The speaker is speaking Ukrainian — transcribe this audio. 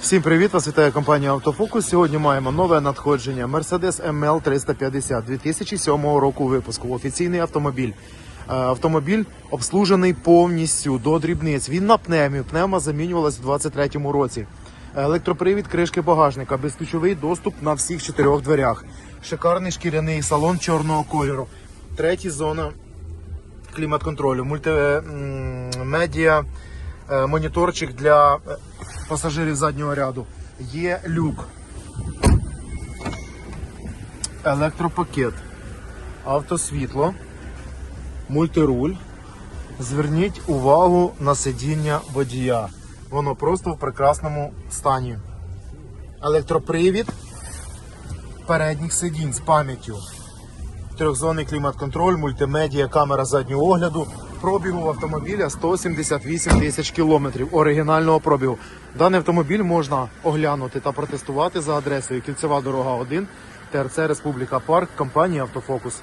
Всім привіт! Вас вітає компанія Автофокус. Сьогодні маємо нове надходження Mercedes ML 350 2007 року випуску. Офіційний автомобіль. Е, Автомобіль обслужений повністю до дрібниць. Він на пневмі. Пневма замінювалась у 2023 році. Електропривід кришки багажника, безключовий доступ на всіх чотирьох дверях. Шикарний шкіряний салон чорного кольору. Третя зона клімат-контролю, мультимедіа, е, моніторчик для е, пасажирів заднього ряду. Є люк, електропакет, автосвітло, мультируль. Зверніть увагу на сидіння водія. Воно просто в прекрасному стані. Електропривід передніх сидінь з пам'яттю. Трьохзонний клімат-контроль, мультимедіа, камера заднього огляду. Пробігу автомобіля 178 тисяч кілометрів оригінального пробігу. Даний автомобіль можна оглянути та протестувати за адресою Кільцева дорога 1, ТРЦ Республіка Парк, компанія Автофокус.